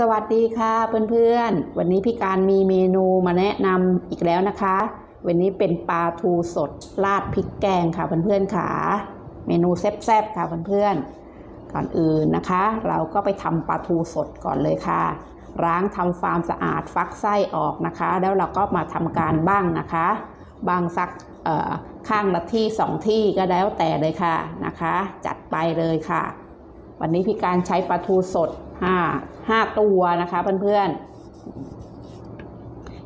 สวัสดีค่ะเพื่อนๆ วันนี้พี่การมีเมนูมาแนะนำอีกแล้วนะคะ วันนี้เป็นปลาทูสดราดพริกแกงค่ะเพื่อนๆค่ะ เมนูแซ่บๆค่ะเพื่อนๆ ก่อนอื่นนะคะ เราก็ไปทำปลาทูสดก่อนเลยค่ะ ล้างทำความสะอาดฟักไส้ออกนะคะ แล้วเราก็มาทำการบ้างนะคะ บางสักข้างละที่สองที่ก็แล้วแต่เลยค่ะนะคะ จัดไปเลยค่ะ วันนี้พี่การใช้ปลาทูสดห้าห้าตัวนะคะเพื่อนๆ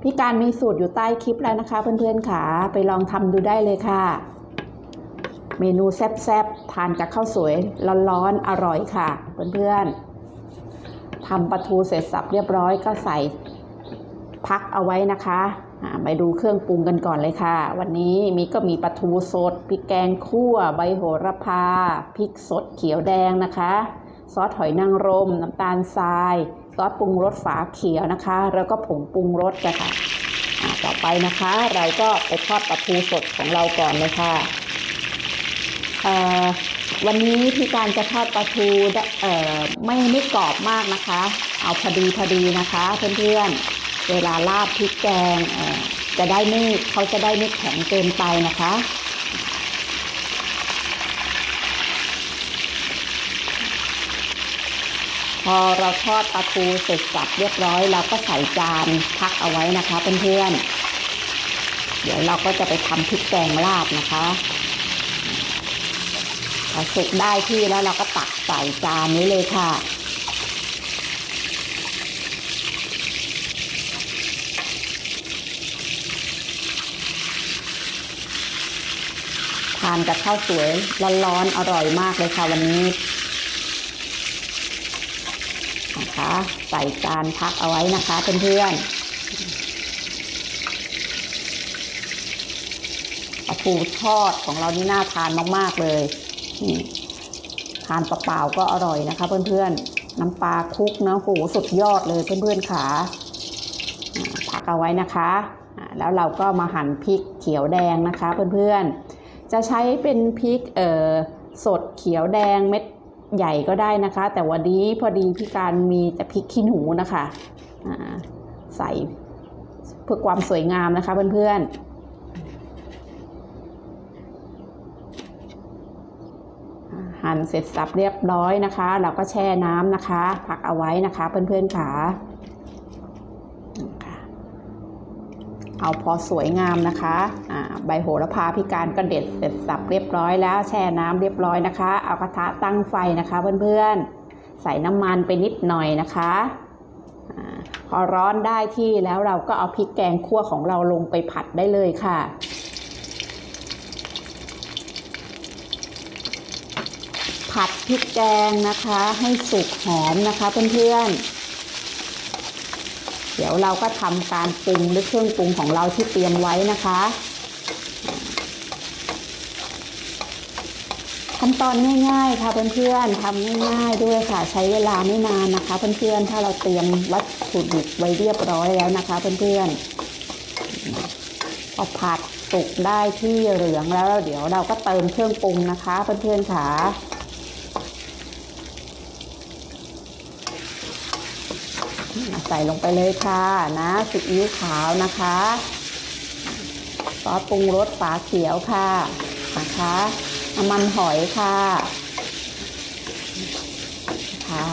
พี่การมีสูตรอยู่ใต้คลิปแล้วนะคะ เพื่อนๆค่ะไปลองทำดูได้เลยค่ะ เมนูแซ่บๆทานกับข้าวสวยร้อนๆอร่อยค่ะ เพื่อนๆทำปลาทูเสร็จสับเรียบร้อยก็ใส่ พักเอาไว้นะคะไปดูเครื่องปรุงกันก่อนเลยค่ะ วันนี้มีก็มีปลาทูสดพริกแกงคั่ว ใบโหระพาพริกสดเขียวแดงนะคะ ซอสหอยนางรม น้ำตาลทราย ซอสปรุงรสฝาเขียวนะคะ แล้วก็ผงปรุงรสค่ะอ่าต่อไปนะคะ เราก็ไปทอดปลาทูสดของเราก่อนเลยค่ะวันนี้พี่การจะทอดปลาทูได้เอ่อไม่ไม่กรอบมากนะคะ เอาพอดีพอดีนะคะเพื่อนๆ เวลาราดพริกแกงจะได้ไม่เขาจะได้ไม่แข็งเกินไปนะคะ พอเราทอดปลาทูเสร็จสับเรียบร้อย เราก็ใส่จานพักเอาไว้นะคะเพื่อนๆเดี๋ยวเราก็จะไปทำพริกแกงราดนะคะพอสุกได้ที่แล้วเราก็ตักใส่จานนี้เลยค่ะ ทานกับข้าวสวยร้อนๆอร่อยมากเลยค่ะวันนี้นะคะใส่จานพักเอาไว้นะคะเพื่อนๆปลาทูทอดของเรานี่น่าทานมากๆเลยทานเปล่าๆก็อร่อยนะคะเพื่อนๆน้ำปลาคลุกนะโหสุดยอดเลยเพื่อนๆขาพักเอาไว้นะคะ แล้วเราก็มาหั่นพริกเขียวแดงนะคะเพื่อนๆ จะใช้เป็นพริกเอ่อสดเขียวแดงเม็ดใหญ่ก็ได้นะคะ แต่วันนี้พอดีพี่การมีแต่พริกขี้หนูนะคะอ่าใส่เพื่อความสวยงามนะคะเพื่อนๆหั่นเสร็จสับเรียบร้อยนะคะ เราก็แช่น้ำนะคะ พักเอาไว้นะคะเพื่อนๆค่ะ เอาพอสวยงามนะคะใบโหระพาพิการก็เด็ดเสร็จสับเรียบร้อยแล้วแช่น้ำเรียบร้อยนะคะ เอากระทะตั้งไฟนะคะเพื่อนๆ ใส่น้ำมันไปนิดหน่อยนะคะอาพอร้อนได้ที่แล้วเราก็เอาพริกแกงคั่วของเราลงไปผัดได้เลยค่ะผัดพริกแกงนะคะให้สุกหอมนะคะเพื่อนๆ ดี๋ยวเราก็ทำการปรุงด้วยเครื่องปรุงของเราที่เตรียมไว้นะคะขั้นตอนง่ายๆค่ะเพื่อนๆทำง่ายๆด้วยค่ะ ใช้เวลาไม่นานนะคะ เพื่อนๆถ้าเราเตรียมวัตถุดิบไว้เรียบร้อยแล้วนะคะ เพื่อนๆพอผัดสุกได้ที่เหลืองแล้วเดี๋ยวเราก็เติมเครื่องปรุงนะคะ เพื่อนๆค่ะ ใส่ลงไปเลยค่ะนะซีอิ๊วขาวนะคะซอสปรุงรสฝาเขียวค่ะนะคะน้ำมันหอยค่ะนะคะ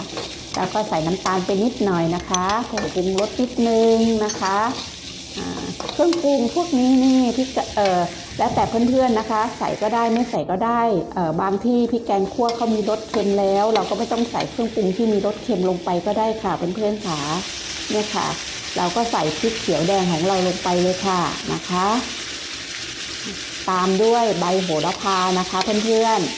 แล้วก็ใส่น้ำตาลไปนิดหน่อยนะคะผงปรุงรสนิดนึงนะคะเครื่องปรุงพวกนี้นี่พี่เออ แล้วแต่เพื่อนๆนะคะ ใส่ก็ได้ไม่ใส่ก็ได้เออบางที่พี่แกงคั่วเขามีรสเค็มแล้ว เราก็ไม่ต้องใส่เครื่องปรุงที่มีรสเค็มลงไปก็ได้ค่ะเพื่อนๆค่ะเนี่ยค่ะ เราก็ใส่พริกเขียวแดงของเราลงไปเลยค่ะนะคะ ตามด้วยใบโหระพานะคะเพื่อนๆ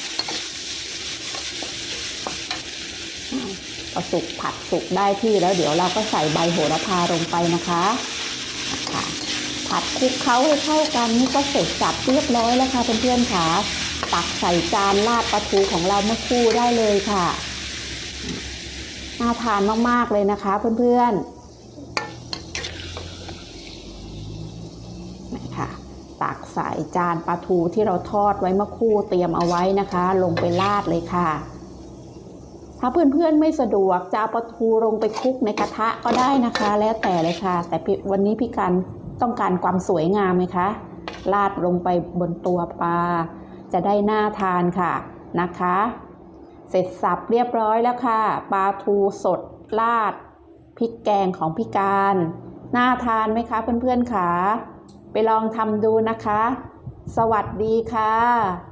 พอสุกผัดสุกได้ที่แล้วเดี๋ยวเราก็ใส่ใบโหระพาลงไปนะคะ ผัดคลุกเคล้าให้เข้ากันนี่ก็เสร็จสับเรียบร้อยแล้วค่ะเพื่อนๆค่ะ ตักใส่จานราดปลาทูของเราเมื่อคู่ได้เลยค่ะ น่าทานมากๆเลยนะคะเพื่อนๆนี่ค่ะตักใส่จานปลาทูที่เราทอดไว้เมื่อคู่เตรียมเอาไว้นะคะ ลงไปราดเลยค่ะถ้าเพื่อนๆไม่สะดวกจะเอาปลาทูลงไปคลุกในกระทะก็ได้นะคะ แล้วแต่เลยค่ะ แต่วันนี้พี่กัน ต้องการความสวยงามไหมคะราดลงไปบนตัวปลา จะได้น่าทานค่ะนะคะ เสร็จสับเรียบร้อยแล้วค่ะปลาทูสดราดพริกแกงของพี่การ น่าทานไหมคะเพื่อนๆค่ะไปลองทำดูนะคะ สวัสดีค่ะ